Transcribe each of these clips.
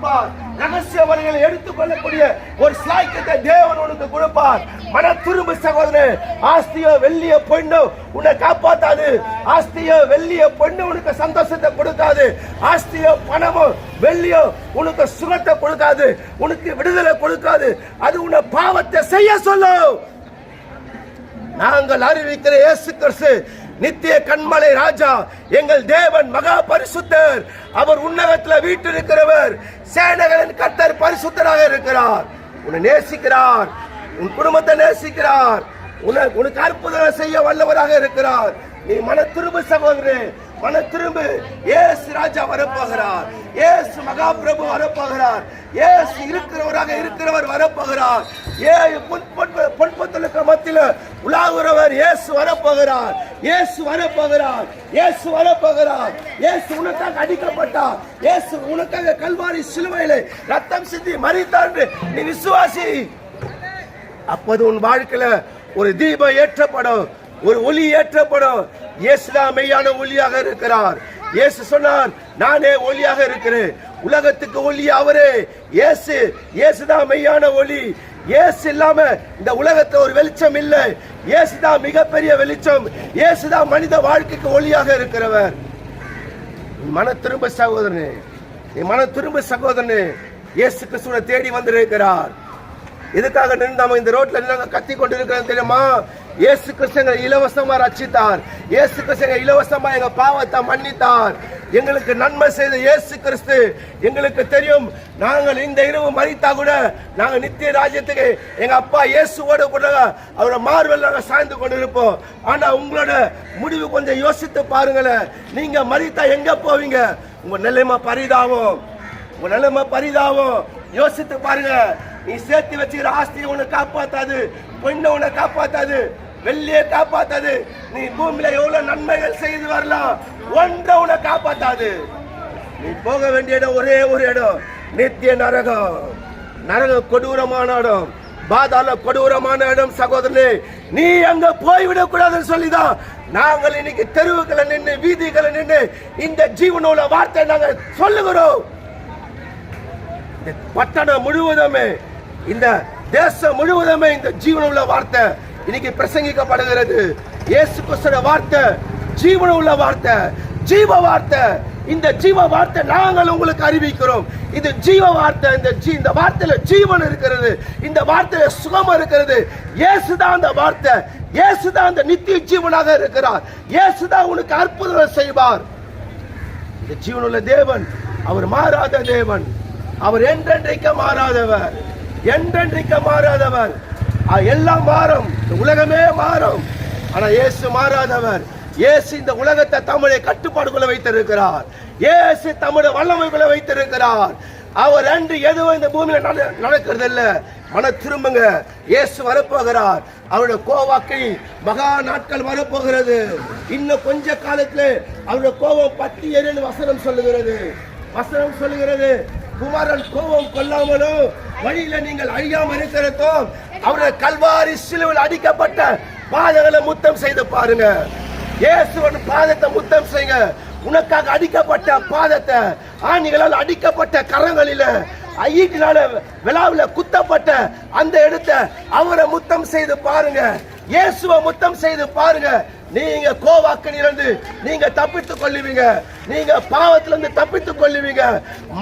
கொடுப்பார். ரகசிய வழிகளை எடுத்துக்கொள்ளக்கூடிய ஒரு சாய்க்கத்தை தேவன் உனக்கு கொடுப்பார். மன திரும்ப சகோதரன் ஆஸ்தியோ வெள்ளிய பொண்ணோ உன்னை காப்பாத்தாது. ஆஸ்தியோ வெள்ளிய பொண்ணு உனக்கு சந்தோஷத்தை கொடுக்காது. ஆஸ்தியோ பணமோ வெள்ளியோ உனக்கு சுகத்தை கொடுக்காது. உனக்கு விடுதலை கொடுக்காது. அது உன்னை பாவத்தை செய்ய சொல்லும். நாங்கள் அறிவிக்கிற இயேசு கிறிஸ்து நித்திய கண்மலை ராஜா எங்கள் தேவன் மகா பரிசுத்தர். அவர் உன்னகத்துல வீட்டில் இருக்கிறவர் சேனகரின் கத்தர் பரிசுத்தராக இருக்கிறார். உன்னை நேசிக்கிறார். உன் குடும்பத்தை நேசிக்கிறார். உனக்கு உனக்கு அற்புதம் செய்ய வல்லவராக இருக்கிறார். நீ மன திரும்ப சகோதரே மன திரும்ப ஏசு ராஜா வரப்போகிறார். ஏசு மகாபிரபு வரப்போகிறார். ஏசு இருக்கிறவராக இருக்கிறவர் வரப்போகிறார். ஏ பொன் பொன்பத்தலுக்கு மத்தியில் உலாவுறவர் இயேசு வரப்போகிறார். இயேசு வரப்போகிறார். இயேசு வரப்போகிறார். இயேசு உனக்காக அடிக்கப்பட்டார். இயேசு உனக்காக கல்வாரி சிலுவையிலே ரத்தம் சிந்தி மறித்தார் நீ விசுவாசி. அப்போது உன் வாழ்க்கையில ஒரு தீபம் ஏற்றப்படும். ஒரு ஒளி ஏற்றப்படும். இயேசுதான் மெய்யான ஒளியாக இருக்கிறார். இயேசு சொன்னார் நானே ஒளியாக இருக்கிறேன். உலகத்துக்கு ஒளி அவரே. இயேசு இயேசுதான் மெய்யான ஒளி. இயேசு இல்லாம இந்த உலகத்துல ஒரு வெளிச்சம் இல்லை. இயேசுதான் மிகப்பெரிய வெளிச்சம். இயேசுதான் மனித வாழ்க்கைக்கு ஒளியாக இருக்கிறவர். மன திரும்ப சகோதரனே. என் மன திரும்ப சகோதரனே இயேசு கிறிஸ்துவை தேடி வந்திருக்கிறார். எதுக்காக நின்று நம்ம இந்த ரோட்ல நின்று கத்தி கொண்டு இருக்கிறோம் தெரியுமா? இயேசு கிறிஸ்து இலவசமா ரச்சித்தார் இயேசு கிறிஸ்துங்க இலவசமா எங்க பாவத்தை மன்னித்தார். எங்களுக்கு நன்மை செய்த இயேசு கிறிஸ்து. எங்களுக்கு தெரியும் நாங்கள் இந்த இரவு மறித்தா கூட நாங்கள் நித்திய ராஜ்யத்துக்கு எங்க அப்பா இயேசுவோட கூட அவரை மார்வல் நாங்கள் சாய்ந்து கொண்டிருப்போம். ஆனா உங்களோட முடிவு கொஞ்சம் யோசித்து பாருங்களேன் நீங்க மறித்தா எங்க போவீங்க? உங்க நிலைமை பரிதாபம். உங்க நிலைமை பரிதாபம். யோசித்து பாருங்க. நீ சேர்த்து வச்சுக்கிற ஆஸ்தியை உன்னை காப்பாத்தாது. பொண்ணை உன்னை காப்பாத்தாது. வெள்ளியை காப்பாத்தாது. நீ பூமியில எவ்வளவு நன்மைகள் செய்து வரலாம்? ஒன்றை உன்னை காப்பாத்தாது. நீ போக வேண்டிய இடம் ஒரே ஒரு இடம். நித்திய நரகம். நரகம் கொடூரமான இடம். பாதாள கொடூரமான இடம் சகோதரனே. நீ அங்க போய்விடக் கூடாதுன்னு சொல்லிதான் நாங்கள் இன்னைக்கு தெருவுகளை நின்று வீதிகளை நின்று இந்த ஜீவனோட வார்த்தை நாங்கள் சொல்லுகிறோம். இந்த பட்டணம் முழுவதுமே இந்த தேசம் முழுவதுமே இந்த ஜீவனுள்ள வார்த்தை இன்னைக்கு பிரசங்கிக்கப்படுகிறது. இயேசு கிறிஸ்துவோட வார்த்தை ஜீவனுள்ள வார்த்தை ஜீவ வார்த்தை. இந்த ஜீவ வார்த்தை நாங்கள் உங்களுக்கு அறிவிக்கிறோம். இது ஜீவ வார்த்தை இந்த ஜீ இந்த வார்த்தையில ஜீவன் இருக்கிறது. இந்த வார்த்தையில சுகம் இருக்கிறது. இயேசுதான் அந்த வார்த்தை. இயேசுதான் அந்த நித்திய ஜீவனாக இருக்கிறார். இயேசுதான் உனக்கு அற்புதம் செய்வார். இந்த ஜீவனுள்ள தேவன் அவர் மாறாத தேவன். அவர் என்றென்றைக்க மாறாதவர். என்றென்றைக்க மாறாதவர். எல்லாம் மாறும். உலகமே மாறும். ஆனா இயேசு மாறாதவர். இயேசு இந்த உலகத்தை தமிழை கட்டுப்பாடுக்குள்ள வைத்திருக்கிறார். இயேசு தமிழை வல்லமைக்குள்ள வைத்திருக்கிறார். அவர் அன்று எதுவும் இந்த பூமியில நட- நடக்கிறது இல்ல மன திரும்புங்க. இயேசு வரப்போகிறார். அவருடைய கோவாக்கை மகா நாட்கள் வரப்போகிறது. இன்னும் கொஞ்ச காலத்துல அவருடைய கோபம் பத்தி எரின்னு வசனம் சொல்லுகிறது. வசனம் சொல்லுகிறது. குமாரன் கோபம் கொள்ளாமலும் வழியில நீங்கள் அழியாம இருக்கிறதும் அவருடைய கல்வாரி சிலுவில் அடிக்கப்பட்ட பாதங்களை முத்தம் செய்து பாருங்க. இயேசுவன் பாதத்தை முத்தம் செய்யுங்க. உனக்காக அடிக்கப்பட்ட பாதத்தை ஆணிகளால் அடிக்கப்பட்ட கரங்களில ஐயீட்டினால விழாவில் குத்தப்பட்ட அந்த இடத்தை அவரை முத்தம் செய்து பாருங்க. இயேசுவை முத்தம் செய்து பாருங்க. நீங்க கோவாக்கணிலிருந்து நீங்க தப்பித்துக் கொள்ளுவீங்க. நீங்க பாவத்திலிருந்து தப்பித்துக் கொள்ளுவீங்க.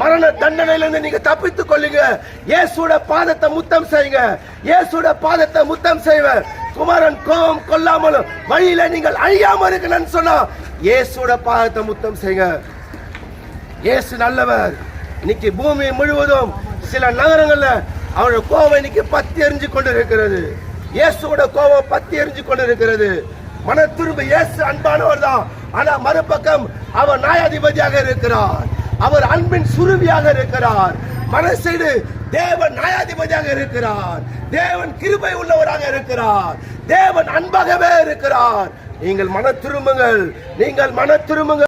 மரண தண்டனையிலிருந்து நீங்க தப்பித்துக் கொள்ளுங்க. இயேசுட பாதத்தை முத்தம் செய்யுங்க. இயேசுட பாதத்தை முத்தம் செய்வேன் குமாரன் கோபம் கொல்லாமலும் வழியில நீங்கள் அழியாம இருக்கணும்னு சொன்னா இயேசுட பாதத்தை முத்தம் செய்யுங்க. இயேசு நல்லவர். இன்னைக்கு பூமி முழுவதும் சில நகரங்கள்ல அவருடைய கோபம் இன்னைக்கு பத்தி எரிஞ்சு கொண்டு இருக்கிறது இயேசுவோட கோபம் பத்தி எரிஞ்சு கொண்டு இருக்கிறது மன திரும்ப இயேசு அன்பானவர் தான். ஆனா மறுபக்கம் அவர் நியாயாதிபதியாக இருக்கிறார். அவர் அன்பின் சுருவியாக இருக்கிறார். மனசீடு தேவன் நியாயாதிபதியாக இருக்கிறார். தேவன் கிருபை உள்ளவராக இருக்கிறார். தேவன் அன்பாகவே இருக்கிறார். நீங்கள் மன திரும்புங்கள் நீங்கள் மன திரும்புங்கள்